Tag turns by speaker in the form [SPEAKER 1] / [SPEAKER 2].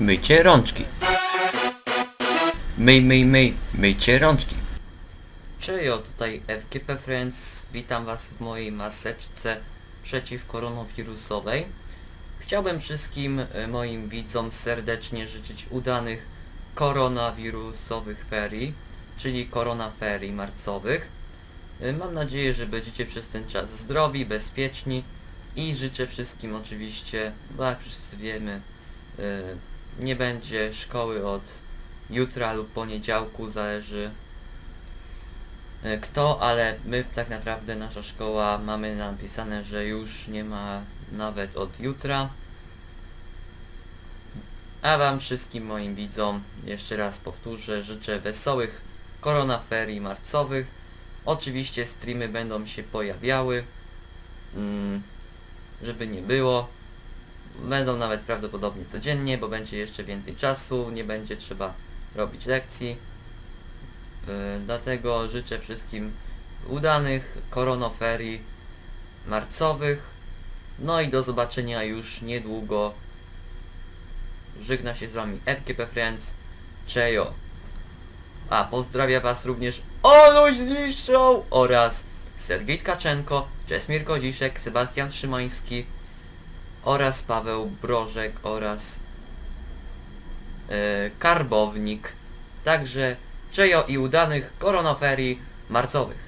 [SPEAKER 1] Myjcie rączki. Myj, myj, myj, myjcie rączki. Czejo, tutaj FGP Friends, witam was w mojej maseczce przeciwkoronawirusowej. Chciałbym wszystkim e, moim widzom serdecznie życzyć udanych koronawirusowych ferii, czyli koronaferii marcowych. E, Mam nadzieję, że będziecie przez ten czas zdrowi, bezpieczni i życzę wszystkim oczywiście, bo jak wszyscy wiemy, e, nie będzie szkoły od jutra lub poniedziałku, zależy e, kto, ale my tak naprawdę, nasza szkoła, mamy napisane, że już nie ma nawet od jutra. A wam wszystkim moim widzom, jeszcze raz powtórzę, życzę wesołych koronaferii marcowych. Oczywiście streamy będą się pojawiały, mm, żeby nie było. Będą nawet prawdopodobnie codziennie, bo będzie jeszcze więcej czasu, nie będzie trzeba robić lekcji. Yy, dlatego życzę wszystkim udanych koronoferii marcowych. No i do zobaczenia już niedługo. Żegna się z wami FGP Friends. Czejo. A, pozdrawia was również Oluś Zniszczą oraz Sergiej Tkaczenko, Czesmir Koziszek, Sebastian Szymański oraz Paweł Brożek oraz e, Karbownik. Także czejo i udanych koronoferii marcowych.